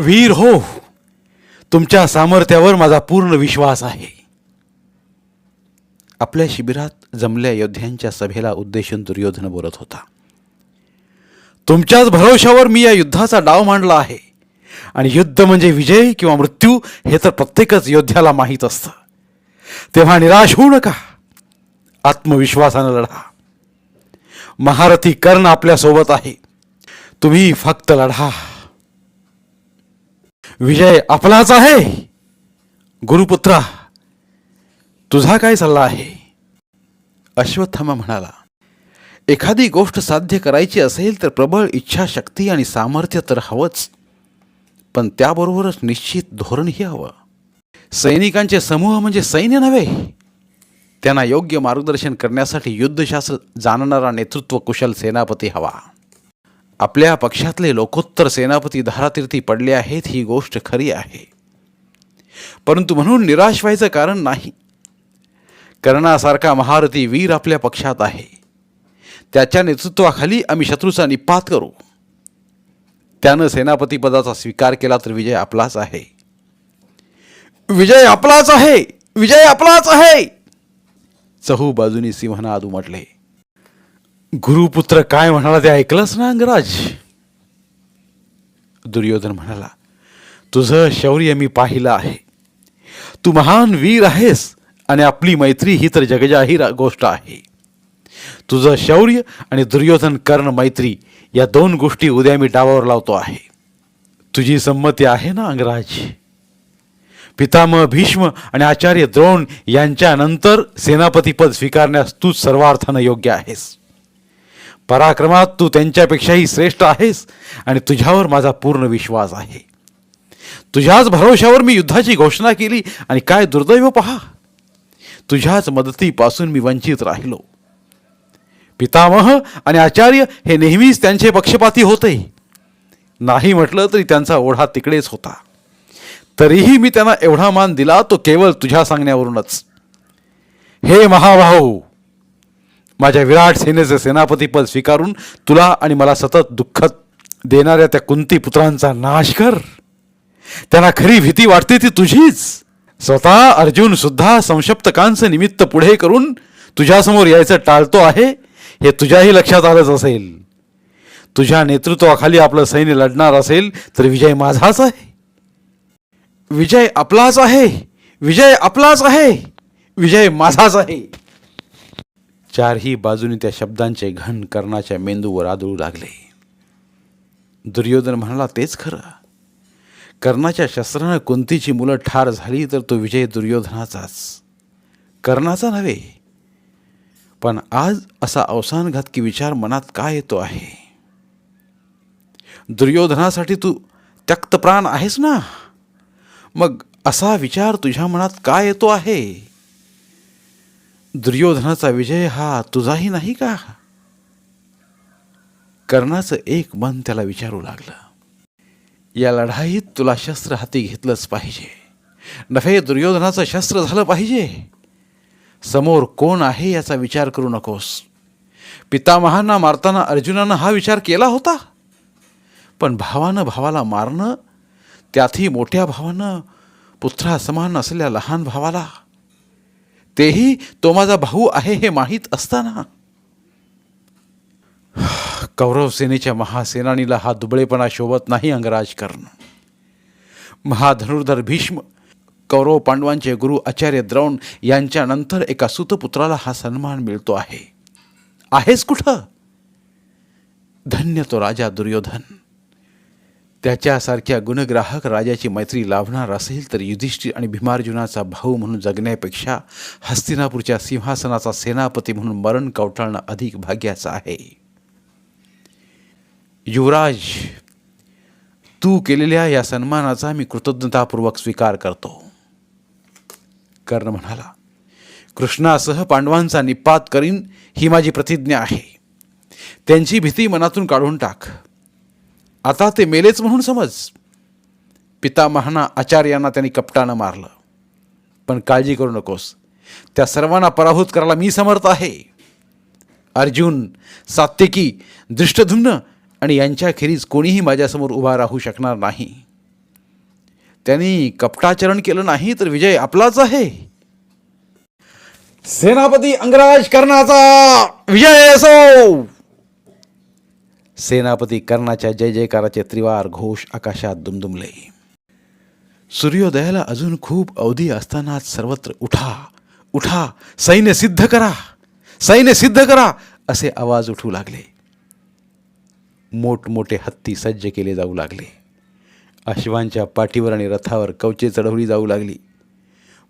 वीर हो. तुमच्या सामर्थ्यावर माझा पूर्ण विश्वास आहे. आपल्या शिबिरात जमल्या योद्ध्यांच्या सभेला उद्देशून दुर्योधन बोलत होता. तुमच्याच भरोशावर मी या युद्धाचा डाव मांडला आहे. आणि युद्ध म्हणजे विजय किंवा मृत्यू हे तर प्रत्येकच योद्ध्याला माहीत असतं. तेव्हा निराश होऊ नका. आत्मविश्वासानं लढा. महारथी कर्ण आपल्यासोबत आहे. तुम्ही फक्त लढा. विजय आपलाच आहे. गुरुपुत्रा तुझा काय सल्ला आहे? अश्वत्थामा म्हणाला एखादी गोष्ट साध्य करायची असेल तर प्रबळ इच्छाशक्ती आणि सामर्थ्य तर हवंच पण त्याबरोबरच निश्चित धोरणही हवं. सैनिकांचे समूह म्हणजे सैन्य नव्हे. त्यांना योग्य मार्गदर्शन करण्यासाठी युद्धशास्त्र जाणणारा नेतृत्व कुशल सेनापती हवा. आपल्या पक्षातले लोकोत्तर सेनापती धारातीर्थी पडले आहेत ही गोष्ट खरी आहे. परंतु म्हणून निराश व्हायचं कारण नाही. कर्णासारखा महारथी वीर आपल्या पक्षात आहे. त्याच्या नेतृत्वाखाली आम्ही शत्रूचा निपात करू. त्यानं सेनापतीपदाचा स्वीकार केला तर विजय आपलाच आहे. विजय आपलाच आहे! विजय आपलाच आहे! चहू बाजूनी सिंहनाद उमटले. गुरुपुत्र काय म्हणाला ते ऐकलंच ना अंगराज? दुर्योधन म्हणाला तुझं शौर्य मी पाहिलं आहे. तू महान वीर आहेस आणि आपली मैत्री ही तर जगजाहीर गोष्ट आहे. तुझं शौर्य आणि दुर्योधन कर्ण मैत्री या दोन गोष्टी उद्या मी डावावर लावतो आहे. तुझी संमती आहे ना अंगराज? पितामह भीष्म आणि आचार्य द्रोण यांच्यानंतर सेनापतीपद स्वीकारण्यास तू सर्वार्थानं योग्य आहेस. पराक्रमात तू त्यांच्यापेक्षाही श्रेष्ठ आहेस आणि तुझ्यावर माझा पूर्ण विश्वास आहे. तुझ्याच भरोशावर मी युद्धाची घोषणा केली आणि काय दुर्दैव पहा. तुझ्याच मदतीपासून मी वंचित राहिलो. पितामह आणि आचार्य हे नेहमीच त्यांचे पक्षपाती होते. नाही म्हटलं तरी त्यांचा ओढा तिकडेच होता. तरीही मी त्यांना एवढा मान दिला तो केवळ तुझ्या सांगण्यावरूनच. हे महाभाऊ माझ्या विराट सेनेचं सेनापतीपद स्वीकारून तुला आणि मला सतत दुःखत देणाऱ्या त्या कुंती पुत्रांचा नाश कर. त्यांना खरी भीती वाटते ती तुझीच. स्वतः अर्जुन सुद्धा संशप्तकांचं निमित्त पुढे करून तुझ्यासमोर यायचं टाळतो आहे हे तुझ्याही लक्षात आलंच असेल. तुझ्या नेतृत्वाखाली आपलं सैन्य लढणार असेल तर विजय माझाच आहे. विजय आपलाच आहे. विजय आपलाच आहे. विजय माझाच आहे. चारही बाजूने त्या शब्दांचे घन कर्णाच्या मेंदूवर आदळू लागले. दुर्योधन म्हणाला तेच खरं. कर्णाच्या शस्त्रानं कुंतीची मुलं ठार झाली तर तो विजय दुर्योधनाचाच. कर्णाचा नव्हे. पण आज असा अवसानघातकी विचार मनात का येतो आहे? दुर्योधनासाठी तू त्यक्त प्राण आहेस ना? मग असा विचार तुझ्या मनात का येतो आहे? दुर्योधनाचा विजय हा तुझाही नाही का? कर्णाचं एक मन त्याला विचारू लागलं. या लढाईत तुला शस्त्र हाती घेतलंच पाहिजे. नफे दुर्योधनाचं शस्त्र झालं पाहिजे. समोर कोण आहे याचा विचार करू नकोस. पितामहांना मारताना अर्जुनानं हा विचार केला होता. पण भावानं भावाला मारणं त्यातही मोठ्या भावानं पुत्रासमान असलेल्या लहान भावाला तेही तो माझा भाऊ आहे हे माहीत असताना. कौरव सेनेच्या महासेनानीला हा दुबळेपणा शोभत नाही अंगराज कर्ण महाधनुर्धर भीष्म कौरव पांडवांचे गुरु आचार्य द्रोण यांच्यानंतर एका सुतपुत्राला हा सन्मान मिळतो आहे. आहेस कुठं? धन्य तो राजा दुर्योधन. त्याच्यासारख्या गुणग्राहक राजाची मैत्री लाभणार असेल तर युधिष्ठिर आणि भीमार्जुनाचा भाऊ म्हणून जगण्यापेक्षा हस्तिनापूरच्या सिंहासनाचा सेनापती म्हणून मरण कवटाळणं अधिक भाग्याचं आहे. युवराज तू केलेल्या या सन्मानाचा मी कृतज्ञतापूर्वक स्वीकार करतो. कर्ण म्हणाला कृष्णासह पांडवांचा निपात करीन ही माझी प्रतिज्ञा आहे. त्यांची भीती मनातून काढून टाक. आता ते मेलेच म्हणून समज. पितामहांना आचार्यांना त्यांनी कपटानं मारलं. पण काळजी करू नकोस. त्या सर्वांना पराभूत करायला मी समर्थ आहे. अर्जुन सात्यकी दृष्टधुम्न आणि यांच्याखेरीज कोणीही माझ्यासमोर उभा राहू शकणार नाही. त्यांनी कपटाचरण केलं नाही तर विजय आपलाच आहे. सेनापती अंगराज कर्णाचा विजय असो! सेनापती कर्णाच्या जय जयकाराचे त्रिवार घोष आकाशात दुमदुमले. सूर्योदयाला अजून खूप अवधी असतानाच सर्वत्र उठा उठा सैन्य सिद्ध करा सैन्य सिद्ध करा असे आवाज उठू लागले. मोठमोठे हत्ती सज्ज केले जाऊ लागले. अश्वांच्या पाठीवर आणि रथावर कवचे चढवली जाऊ लागली.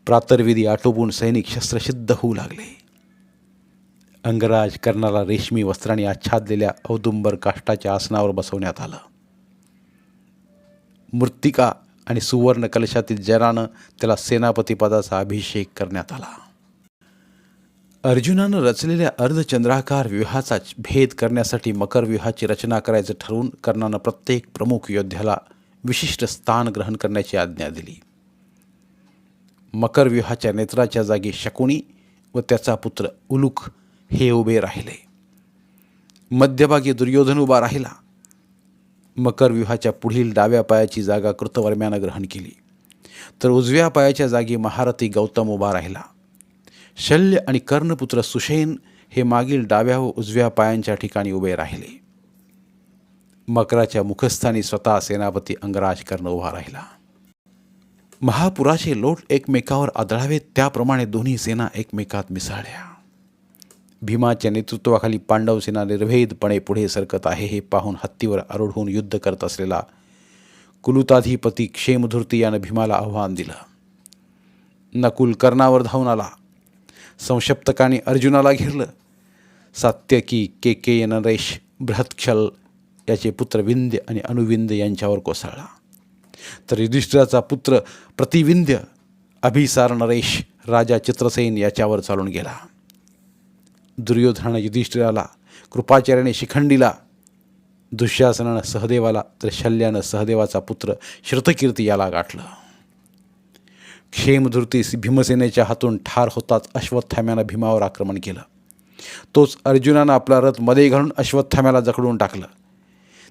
प्रातर्विधी आटोपून सैनिक शस्त्रसिद्ध होऊ लागले. अंगराज कर्णाला रेशमी वस्त्रांनी आच्छादलेल्या औदुंबर काष्टाच्या आसनावर बसवण्यात आलं. मृत्तिका आणि सुवर्ण कलशातील जरानं त्याला सेनापतीपदाचा अभिषेक करण्यात आला. अर्जुनानं रचलेल्या अर्धचंद्राकार व्यूहाचा भेद करण्यासाठी मकर व्यूहाची रचना करायचं ठरवून कर्णानं प्रत्येक प्रमुख योद्ध्याला विशिष्ट स्थान ग्रहण करण्याची आज्ञा दिली. मकर व्यूहाच्या नेत्राच्या जागी शकुणी व त्याचा पुत्र उलुख हे उभे राहिले. मध्यभागी दुर्योधन उभा राहिला. मकरव्यूहाच्या पुढील डाव्या पायाची जागा कृतवर्म्यानं ग्रहण केली. तर उजव्या पायाच्या जागी महारथी गौतम उभा राहिला. शल्य आणि कर्णपुत्र सुशेन हे मागील डाव्या व उजव्या पायांच्या ठिकाणी उभे राहिले. मकराच्या मुखस्थानी स्वतः सेनापती अंगराज कर्ण उभा राहिला. महापुराचे लोट एकमेकावर आदळावेत त्याप्रमाणे दोन्ही सेना एकमेकात मिसळल्या. भीमाच्या नेतृत्वाखाली पांडव सेना निर्भेदपणे पुढे सरकत आहे हे पाहून हत्तीवर आरूढ होऊन युद्ध करत असलेला कुलुताधिपती क्षेमधूर्ती यानं भीमाला आव्हान दिलं. नकुल कर्णावर धावून आला. संशप्तकाने अर्जुनाला घेरलं. सात्यकी के नरेश बृहत्क्षल याचे पुत्र विंध्य आणि अनुविंध्य यांच्यावर कोसळला. तर युधिष्ठिराचा पुत्र प्रतिविंध्य अभिसार नरेश राजा चित्रसेन याच्यावर चालून गेला. दुर्योधनानं युधिष्ठिराला कृपाचार्याने शिखंडीला दुःशासनानं सहदेवाला तर शल्यानं सहदेवाचा पुत्र श्रुतकीर्ती याला गाठलं. क्षेमधूर्ती भीमसेनेच्या हातून ठार होताच अश्वत्थाम्यानं भीमावर आक्रमण केलं. तोच अर्जुनानं आपला रथमध्ये घालून अश्वत्थाम्याला जखडून टाकलं.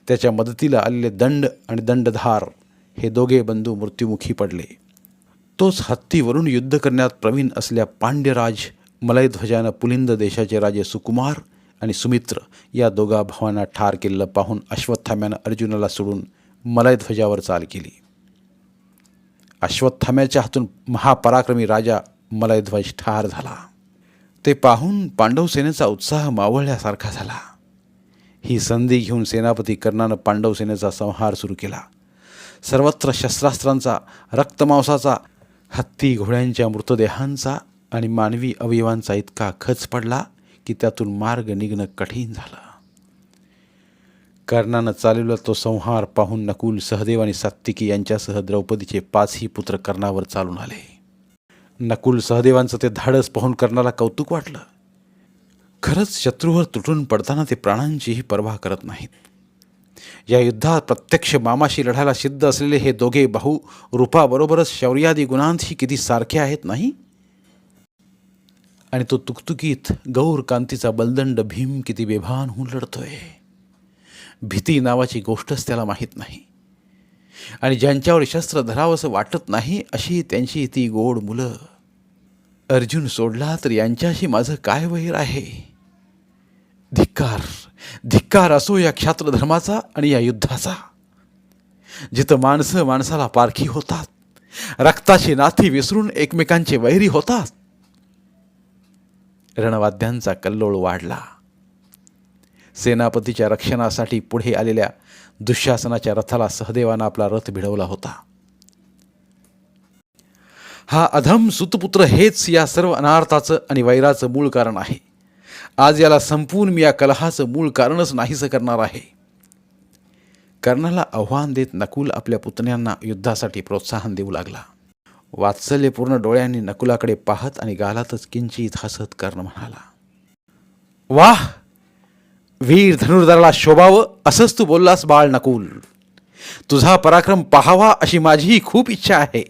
त्याच्या मदतीला आलेले दंड आणि दंडधार हे दोघे बंधू मृत्युमुखी पडले. तोच हत्तीवरून युद्ध करण्यात प्रवीण असल्या पांड्यराज मलयध्वजानं पुलिंद देशाचे राजे सुकुमार आणि सुमित्र या दोघा भावांना ठार केलेलं पाहून अश्वत्थाम्यानं अर्जुनाला सोडून मलयध्वजावर चाल केली. अश्वत्थाम्याच्या हातून महापराक्रमी राजा मलयध्वज ठार झाला. ते पाहून पांडव सेनेचा उत्साह मावळल्यासारखा झाला. ही संधी घेऊन सेनापती कर्णानं पांडव सेनेचा संहार सुरू केला. सर्वत्र शस्त्रास्त्रांचा रक्तमांसाचा हत्ती घोड्यांच्या मृतदेहांचा आणि मानवी अवयवांचा इतका खच पडला की त्यातून मार्ग निघणं कठीण झालं. कर्णानं चालवला तो संहार पाहून नकुल सहदेव आणि सात्विकी यांच्यासह द्रौपदीचे पाचही पुत्र कर्णावर चालून आले. नकुल सहदेवांचं ते धाडस पाहून कर्णाला कौतुक वाटलं. खरंच शत्रूवर तुटून पडताना ते प्राणांचीही पर्वा करत नाहीत. या युद्धात प्रत्यक्ष मामाशी लढायला सिद्ध असलेले हे दोघे भाऊ रूपाबरोबरच शौर्यादी गुणांतही किती सारखे आहेत नाही? आणि तो तुकतुकीत गौर कांतीचा बलदंड भीम किती बेभान होऊन लढतोय. भीती नावाची गोष्टच त्याला माहीत नाही. आणि ज्यांच्यावर शस्त्र धरावंसं वाटत नाही अशी त्यांची ती गोड मुलं. अर्जुन सोडला तर यांच्याशी माझं काय वैर आहे? धिक्कार. धिक्कार असो या क्षात्रधर्माचा आणि या युद्धाचा. जिथं माणसं माणसाला पारखी होतात रक्ताची नाथी विसरून एकमेकांचे वैरी होतात रणवाद्यांचा कल्लोळ वाढला. सेनापतीच्या रक्षणासाठी पुढे आलेल्या दुःशासनाच्या रथाला सहदेवानं आपला रथ भिडवला होता. हा अधम सुतपुत्र हेच या सर्व अनार्थाचं आणि वैराचं मूळ कारण आहे. आज याला संपून मी या कलहाचं मूळ कारणच नाहीसं करणार आहे. कर्णाला आव्हान देत नकुल आपल्या पुतण्यांना युद्धासाठी प्रोत्साहन देऊ लागला. वात्सल्यपूर्ण डोळ्यांनी नकुलाकडे पाहत आणि गालातच किंचित हसत कर्ण म्हणाला वाह! वीर धनुर्धराला शोभावं असंच तू बोललास बाळ नकुल. तुझा पराक्रम पाहावा अशी माझीही खूप इच्छा आहे.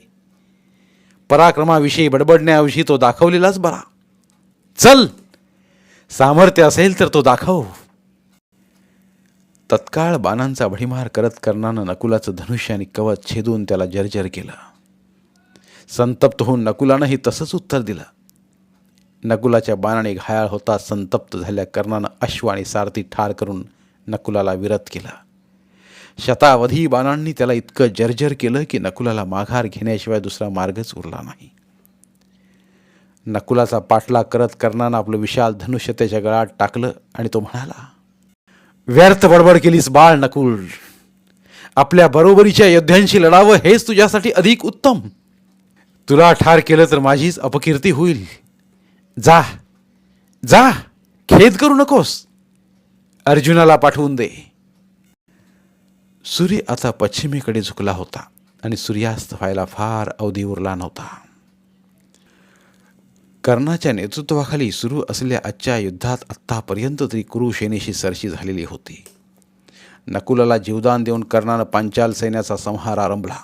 पराक्रमाविषयी बडबडण्याविषयी तो दाखवलेलाच बरा. चल! सामर्थ्य असेल तर तो दाखव. तत्काळ बाणांचा भडीमार करत कर्णानं नकुलाचं धनुष्य आणि कवच छेदून त्याला जर्जर केलं. संतप्त होऊन नकुलानंही तसंच उत्तर दिलं. नकुलाच्या बाणाने घायाळ होता संतप्त झाल्या कर्णानं अश्व आणि सारथी ठार करून नकुलाला विरत केला. शतावधी बाणांनी त्याला इतकं जर्जर केलं की नकुलाला माघार घेण्याशिवाय दुसरा मार्गच उरला नाही. नकुलाचा पाठलाग करत कर्णानं आपलं विशाल धनुष्य त्याच्या गळात टाकलं आणि तो म्हणाला व्यर्थ बडबड केलीस बाळ नकुल. आपल्या बरोबरीच्या योद्ध्यांशी लढावं हेच तुझ्यासाठी अधिक उत्तम. तुला ठार केलं तर माझीच अपकीर्ती होईल. जा. जा. खेद करू नकोस. अर्जुनाला पाठवून दे. सूर्य आता पश्चिमेकडे झुकला होता आणि सूर्यास्त व्हायला फार अवधी उरला नव्हता. कर्णाच्या नेतृत्वाखाली सुरू असलेल्या आजच्या युद्धात आत्तापर्यंत तरी कुरुसेनेशी सरशी झालेली होती. नकुलाला जीवदान देऊन कर्णानं पांचाल सैन्याचा संहार आरंभला.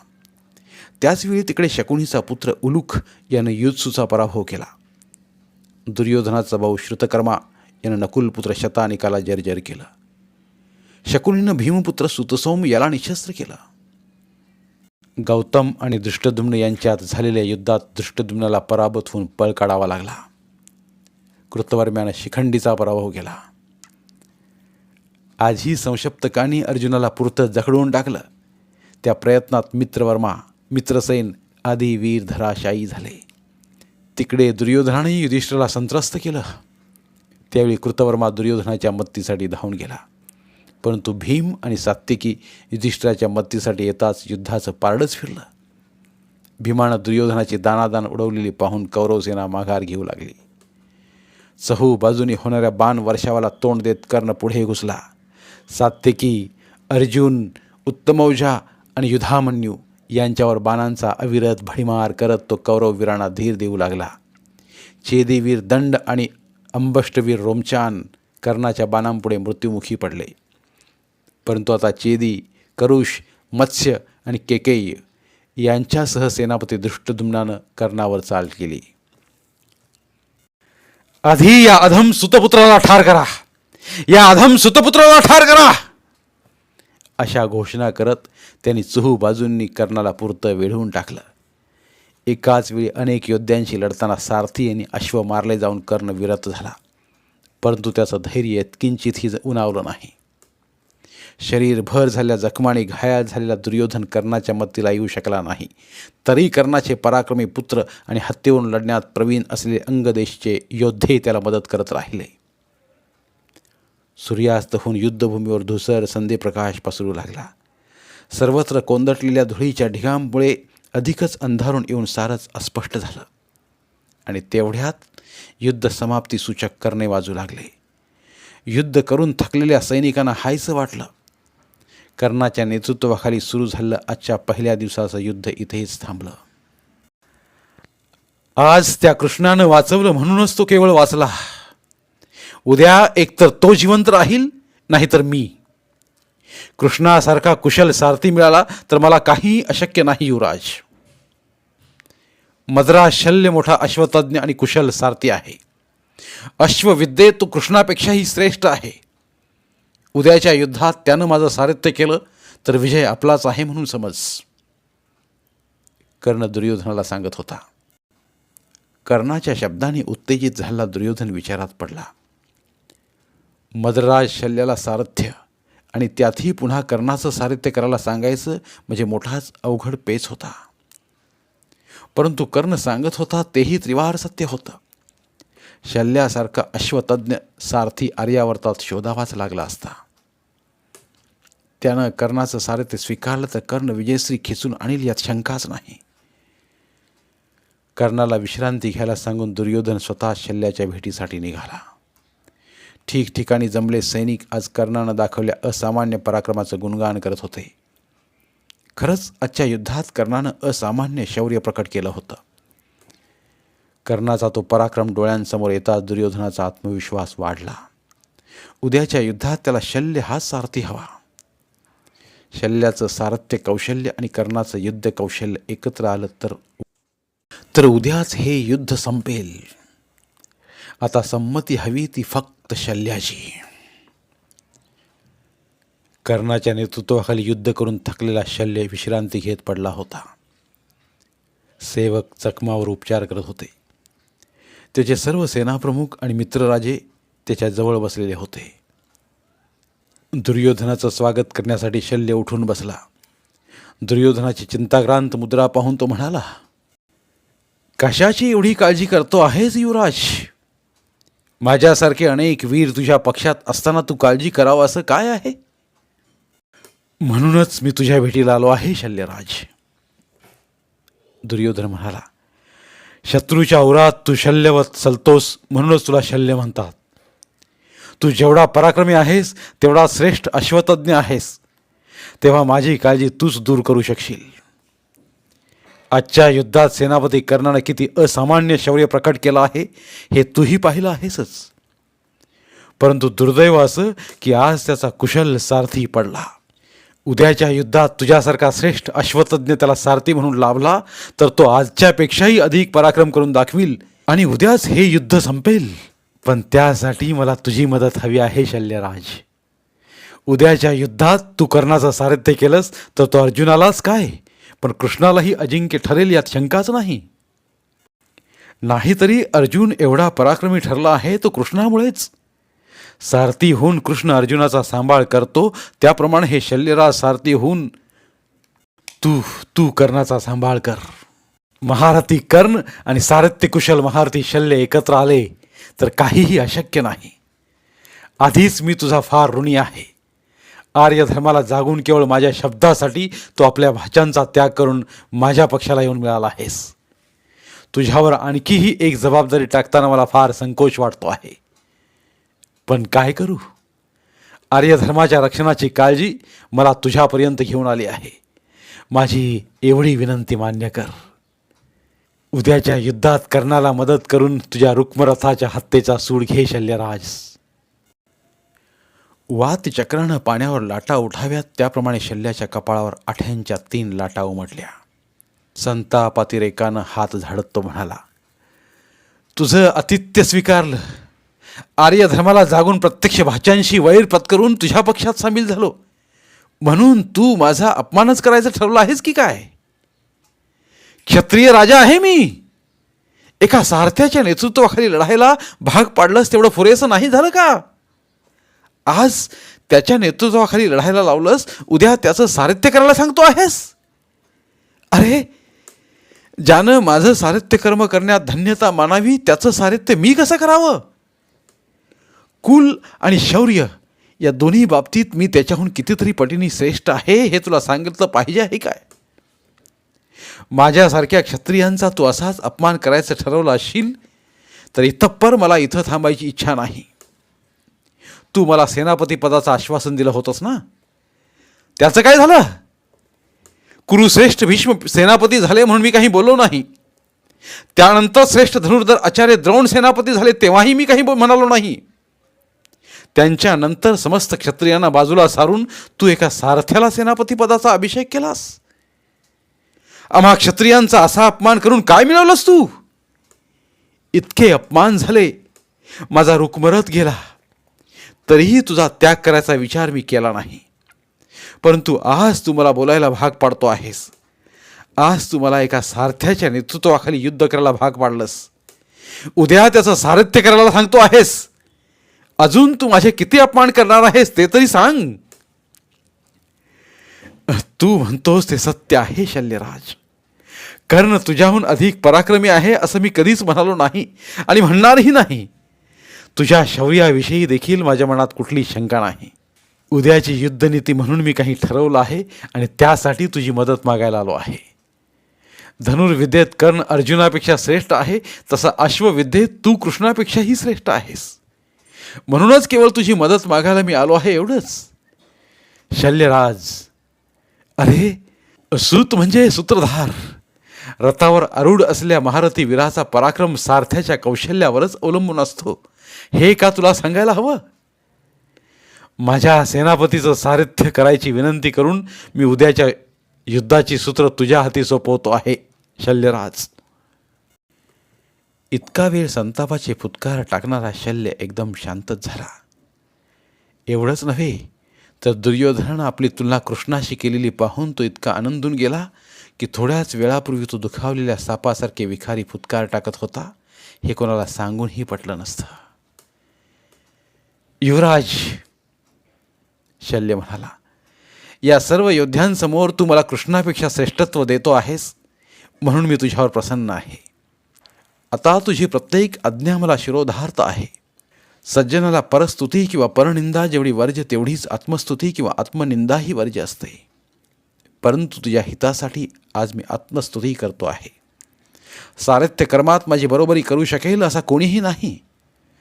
त्याचवेळी तिकडे शकुनीचा पुत्र उलुख यानं युत्सूचा पराभव केला. दुर्योधनाचा भाऊ श्रुतकर्मा यानं नकुलपुत्र शतानिकाला जर्जर केलं. शकुनीनं भीमपुत्र सुतसोम याला निशस्त्र केलं. गौतम आणि दृष्टदुम्न यांच्यात झालेल्या युद्धात दृष्टदुम्नाला पराभूत होऊन पळ काढावा लागला. कृतवर्म्यानं शिखंडीचा पराभव केला. आजही संशप्तकांनी अर्जुनाला पुरतं जखडून टाकलं. त्या प्रयत्नात मित्रवर्मा मित्रसैन आदी वीर धराशायी झाले. तिकडे दुर्योधनाने युधिष्ठिराला संत्रस्त केलं. त्यावेळी कृतवर्मा दुर्योधनाच्या मत्तीसाठी धावून गेला. परंतु भीम आणि सात्विकी युधिष्ठिराच्या मदतीसाठी येताच युद्धाचं पारडच फिरलं. भीमानं दुर्योधनाची दानादान उडवलेली पाहून कौरवसेना माघार घेऊ लागली. चहू बाजूने होणाऱ्या बाण वर्षावाला तोंड देत कर्ण पुढे घुसला. सात्विकी अर्जुन उत्तमौजा आणि युधामन्यू यांच्यावर बाणांचा अविरत भडीमार करत तो कौरववीरांना धीर देऊ लागला. चेदीवीर दंड आणि अंबष्टवीर रोमचान कर्णाच्या बाणांपुढे मृत्युमुखी पडले. परंतु आता चेदी करुष मत्स्य आणि केकेय यांच्यासह सेनापती दृष्टदुम्नानं कर्णावर चाल केली. आधी या अधम सुतपुत्राला ठार करा. या अधम सुतपुत्राला ठार करा. अशा घोषणा करत त्यांनी चहू बाजूंनी कर्णाला पुरतं वेढवून टाकलं. एकाच वेळी अनेक योद्ध्यांशी लढताना सारथी यांनी अश्व मारले जाऊन कर्ण विरत झाला. परंतु त्याचं धैर्य किंचितही उणावलं नाही. शरीरभर झालेल्या जखमाने घायाळ झालेला दुर्योधन कर्णाच्या मत्तीला येऊ शकला नाही. तरी कर्णाचे पराक्रमी पुत्र आणि हत्येवरून लढण्यात प्रवीण असलेले अंगदेशचे योद्धे त्याला मदत करत राहिले. सूर्यास्त होऊन युद्धभूमीवर धुसर संध्यप्रकाश पसरू लागला. सर्वत्र कोंदटलेल्या धुळीच्या ढिगांमुळे अधिकच अंधारून येऊन सारच अस्पष्ट झालं. आणि तेवढ्यात युद्ध समाप्ती सूचक करणे वाजू लागले. युद्ध करून थकलेल्या सैनिकांना हायचं वाटलं. कर्णाच्या नेतृत्वाखाली सुरू झालेलं आजच्या पहिल्या दिवसाचं युद्ध इथेच थांबलं. आज त्या कृष्णानं वाचवलं म्हणूनच तो केवळ वाचला. उद्या एकतर तो जिवंत राहील नाहीतर मी. कृष्णासारखा कुशल सारथी मिळाला तर मला काही अशक्य नाही युवराज. मद्रा शल्य मोठा अश्वतज्ञ आणि कुशल सारथी आहे. अश्वविद्येत तो कृष्णापेक्षाही श्रेष्ठ आहे. उद्याच्या युद्धात त्यानं माझं सारथ्य केलं तर विजय आपलाच आहे म्हणून समज. कर्ण दुर्योधनाला सांगत होता. कर्णाच्या शब्दाने उत्तेजित झालेला दुर्योधन विचारात पडला. मदराज शल्याला सारथ्य आणि त्यातही पुन्हा कर्णाचं सारथ्य करायला सांगायचं म्हणजे मोठाच अवघड पेच होता. परंतु कर्ण सांगत होता तेही त्रिवार सत्य होतं. शल्यासारखा अश्वतज्ञ सारथी आर्यावर्तात शोधावाच लागला असता. त्यानं कर्णाचं सारथ्य स्वीकारलं तर कर्ण विजयश्री खिचून आणील यात शंकाच नाही. कर्णाला विश्रांती घ्यायला सांगून दुर्योधन स्वतः शल्याच्या भेटीसाठी निघाला. ठिकठिकाणी जमले सैनिक आज कर्णानं दाखवल्या असामान्य पराक्रमाचं गुणगान करत होते. खरंच आजच्या युद्धात कर्णानं असामान्य शौर्य प्रकट केलं होतं. कर्णाचा तो पराक्रम डोळ्यांसमोर येताच दुर्योधनाचा आत्मविश्वास वाढला. उद्याच्या युद्धात त्याला शल्य हा सारथी हवा. शल्याचं सारथ्य कौशल्य आणि कर्णाचं युद्ध कौशल्य एकत्र आलं तर तर उद्याच हे युद्ध संपेल. आता संमती हवी ती फक्त शल्याची कर्णाच्या नेतृत्वाखाली युद्ध करून थकलेला शल्य विश्रांती घेत पडला होता. सेवक जखमावर उपचार करत होते. त्याचे सर्व सेनाप्रमुख आणि मित्रराजे त्याच्याजवळ बसलेले होते. दुर्योधनाचं स्वागत करण्यासाठी शल्य उठून बसला. दुर्योधनाची चिंताक्रांत मुद्रा पाहून तो म्हणाला कशाची एवढी काळजी करतो आहेस युवराज? माझ्यासारखे अनेक वीर तुझ्या पक्षात असताना तू काळजी करावं असं काय आहे? म्हणूनच मी तुझ्या भेटीला आलो आहे शल्यराज. दुर्योधन म्हणाला शत्रूच्या औरात तू शल्यवत चलतोस म्हणूनच तुला शल्य म्हणतात. तू जेवढा पराक्रमी आहेस तेवढा श्रेष्ठ अश्वतज्ञ आहेस. तेव्हा माझी काळजी तूच दूर करू शकशील. आजच्या युद्धात सेनापती कर्णानं किती असामान्य शौर्य प्रकट केलं आहे हे तूही पाहिलं आहेसच. परंतु दुर्दैव असं की आज त्याचा कुशल सारथी पडला. उद्याच्या युद्धात तुझ्यासारखा श्रेष्ठ अश्वतज्ञ त्याला सारथी म्हणून लाभला तर तो आजच्यापेक्षाही अधिक पराक्रम करून दाखवील आणि उद्याच हे युद्ध संपेल. पण त्यासाठी मला तुझी मदत हवी आहे शल्यराज. उद्याच्या युद्धात तू कर्णाचं सारथ्य केलंस तर तो अर्जुनालाच काय? पण कृष्णालाही अजिंक्य ठरेल यात शंकाच नाही. नाहीतरी अर्जुन एवढा पराक्रमी ठरला आहे तो कृष्णामुळेच. सारथी होऊन कृष्ण अर्जुनाचा सांभाळ करतो त्याप्रमाणे हे शल्यराज सारथी होऊन तू तू कर्णाचा सांभाळ कर. महारथी कर्ण आणि सारथ्य कुशल महारथी शल्य एकत्र आले तर काहीही अशक्य नाही. आधीच मी तुझा फार ऋणी आहे. आर्य धर्माला जागून केवळ माझ्या शब्दासाठी तू आपल्या भाच्यांचा त्याग करून माझ्या पक्षाला येऊन मिळाला आहेस. तुझ्यावर आणखीही एक जबाबदारी टाकताना मला फार संकोच वाटतो आहे. पण काय करू? आर्य धर्माच्या रक्षणाची काळजी मला तुझ्यापर्यंत घेऊन आली आहे. माझी एवढी विनंती मान्य कर. उद्याच्या युद्धात कर्णाला मदत करून तुझ्या रुक्मरथाच्या हत्येचा सूड घे शल्यराज. वात चक्रानं पाण्यावर लाटा उठाव्यात त्याप्रमाणे शल्याच्या कपाळावर आठ्यांच्या तीन लाटा उमटल्या. संतापातिरेकानं हात झाडत तो म्हणाला तुझं आतिथ्य स्वीकारलं. आर्य धर्माला जागून प्रत्यक्ष भाच्यांशी वैर पत्करून तुझ्या पक्षात सामील झालो. म्हणून तू माझा अपमानच करायचं ठरवलं आहेस की काय? क्षत्रिय राजा आहे मी. एका सारथ्याच्या नेतृत्वाखाली लढायला भाग पाडलंस तेवढं पुरेसं नाही झालं का? आज त्याच्या नेतृत्वाखाली लढायला लावलंस उद्या त्याचं सारथ्य करायला सांगतो आहेस? अरे ज्यानं माझं सारथ्य कर्म करण्यात धन्यता मानावी त्याचं सारथ्य मी कसं करावं? कुल आणि शौर्य या दोन्ही बाबतीत मी त्याच्याहून कितीतरी पटीने श्रेष्ठ आहे हे तुला सांगितलं पाहिजे आहे काय? माझ्यासारख्या क्षत्रियांचा तू असाच अपमान करायचं ठरवलं असशील तर इतप्पर मला इथं थांबायची इच्छा नाही. तू मला सेनापती पदाचं आश्वासन दिलं होतंस ना? त्याचं काय झालं? कुरुश्रेष्ठ भीष्म सेनापती झाले म्हणून मी काही बोललो नाही. त्यानंतर श्रेष्ठ धनुर्धर आचार्य द्रोण सेनापती झाले तेव्हाही मी काही म्हणालो नाही. त्यांच्यानंतर समस्त क्षत्रियांना बाजूला सारून तू एका सारथ्याला सेनापती पदाचा अभिषेक केलास? आम्हा क्षत्रियांचा असा अपमान करून काय मिळवलंस तू? इतके अपमान झाले. माझा रुकमरत गेला. तरीही तुझा त्याग करायचा विचार मी केला नाही. परंतु आज तू मला बोलायला भाग पाडतो आहेस. आज तू मला एका सारथ्याच्या नेतृत्वाखाली युद्ध करायला भाग पाडलंस. उद्या त्याचं सारथ्य करायला सांगतो आहेस. अजून तू माझे किती अपमान करणार आहेस ते तरी सांग. तू म्हणतोस ते सत्य आहे शल्यराज. कर्ण तुझ्याहून अधिक पराक्रमी आहे असं मी कधीच म्हणालो नाही आणि म्हणणारही नाही. तुझ्या शौर्याविषयी देखील माझ्या मनात कुठली शंका नाही. उद्याची युद्धनीती म्हणून मी काही ठरवलं आहे आणि त्यासाठी तुझी मदत मागायला आलो आहे. धनुर्विद्येत कर्ण अर्जुनापेक्षा श्रेष्ठ आहे तसा अश्वविद्येत तू कृष्णापेक्षाही श्रेष्ठ आहेस. म्हणूनच केवळ तुझी मदत मागायला मी आलो आहे एवढंच. शल्यराज अरे सूत म्हणजे सूत्रधार. रथावर आरूढ असल्या महारथी वीराचा पराक्रम सारथ्याच्या कौशल्यावरच अवलंबून असतो. हे का तुला सांगायला हवं? माझ्या सेनापतीचं सारथ्य करायची विनंती करून मी उद्याच्या युद्धाची सूत्र तुझ्या हाती सोपवतो आहे शल्यराज. इतका वेळ संतापाचे फुतकार टाकणारा शल्य एकदम शांतच झाला. एवढंच नव्हे तर दुर्योधनानं आपली तुलना कृष्णाशी केलेली पाहून तो इतका आनंदून गेला की थोड्याच वेळापूर्वी तो दुखावलेल्या सापासारखे विखारी फुतकार टाकत होता हे कोणाला सांगूनही पटलं नसतं. युवराज शल्य म्हणाला या सर्व योद्ध्यांसमोर तू मला कृष्णापेक्षा श्रेष्ठत्व देतो आहेस म्हणून मी तुझ्यावर प्रसन्न आहे. आता तुझी प्रत्येक आज्ञा मला शिरोधार्थ आहे. सज्जनाला परस्तुती किंवा परनिंदा जेवढी वर्ज्य तेवढीच आत्मस्तुती किंवा आत्मनिंदाही वर्ज्य असते. परंतु तुझ्या हितासाठी आज मी आत्मस्तुती करतो आहे. सारथ्य कर्मात माझी बरोबरी करू शकेल असा कोणीही नाही.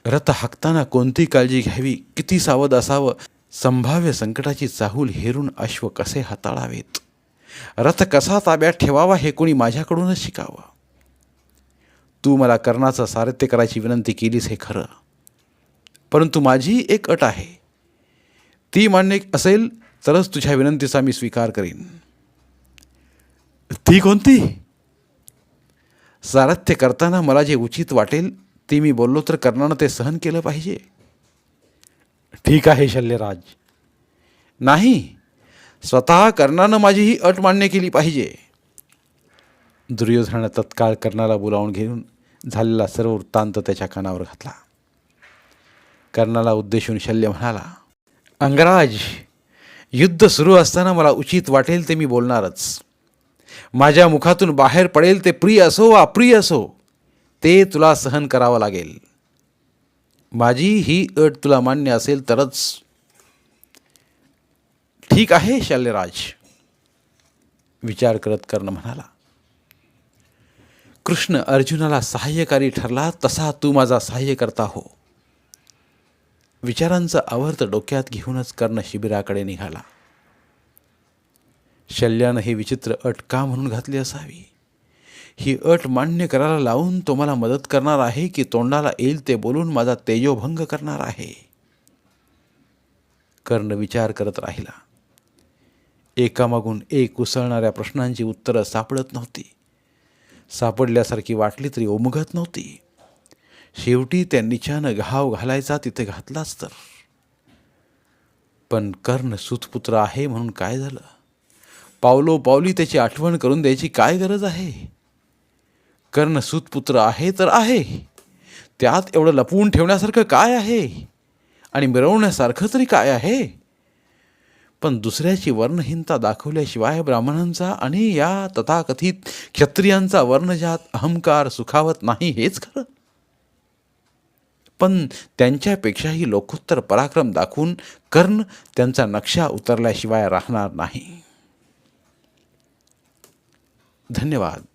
रथ हाकताना कोणती काळजी घ्यावी किती सावध असावं संभाव्य संकटाची चाहूल हेरून अश्व कसे हाताळावेत? रथ कसा ताब्यात ठेवावा हे कोणी माझ्याकडूनच शिकावं? तू मला कर्णाचं सारथ्य करायची विनंती केलीस हे खरं. परंतु माझी एक अट आहे. ती मान्य असेल तरच तुझ्या विनंतीचा मी स्वीकार करीन. ती कोणती? सारथ्य करताना मला जे उचित वाटेल ते मी बोललो तर कर्णानं ते सहन केलं पाहिजे. ठीक आहे शल्यराज. नाही स्वतः कर्णानं माझी ही अट मान्य केली पाहिजे. दुर्योधनानं तत्काळ कर्णाला बोलावून घेऊन झालेला सर्व वृत्तांत त्याच्या कानावर घातला. कर्णाला उद्देशून शल्य म्हणाला अंगराज युद्ध सुरू असताना मला उचित वाटेल ते मी बोलणारच. माझ्या मुखातून बाहेर पडेल ते प्रिय असो वा अप्रिय असो ते तुला सहन करावं लागेल. माझी ही अट तुला मान्य असेल तरच. ठीक आहे शल्यराज विचार करत कर्ण म्हणाला. कृष्ण अर्जुनाला सहाय्यकारी ठरला तसा तू माझा सहाय्य करता हो. विचारांचं आवर्त डोक्यात घेऊनच कर्ण शिबिराकडे निघाला. शल्यानं हे विचित्र अट का म्हणून घातली असावी? ही अट मान्य करायला लावून तो मला मदत करणार आहे की तोंडाला येईल ते बोलून माझा तेजोभंग करणार आहे. कर्ण विचार करत राहिला. एकामागून एक उसळणाऱ्या प्रश्नांची उत्तरं सापडत नव्हती. सापडल्यासारखी वाटली तरी उमगत नव्हती. शेवटी त्या निचानं घाव घालायचा तिथे घातलाच तर. पण कर्ण सुतपुत्र आहे म्हणून काय झालं? पावलो पावली त्याची आठवण करून द्यायची काय गरज आहे? कर्ण सुतपुत्र आहे तर आहे. त्यात एवढं लपवून ठेवण्यासारखं काय आहे? आणि मिरवण्यासारखं तरी काय आहे? पण दुसऱ्याची वर्णहीनता दाखवल्याशिवाय ब्राह्मणांचा आणि या तथाकथित क्षत्रियांचा वर्णजात अहंकार सुखावत नाही हेच खरं. पण त्यांच्यापेक्षाही लोकोत्तर पराक्रम दाखवून कर्ण त्यांचा नक्षा उतरल्याशिवाय राहणार नाही. धन्यवाद.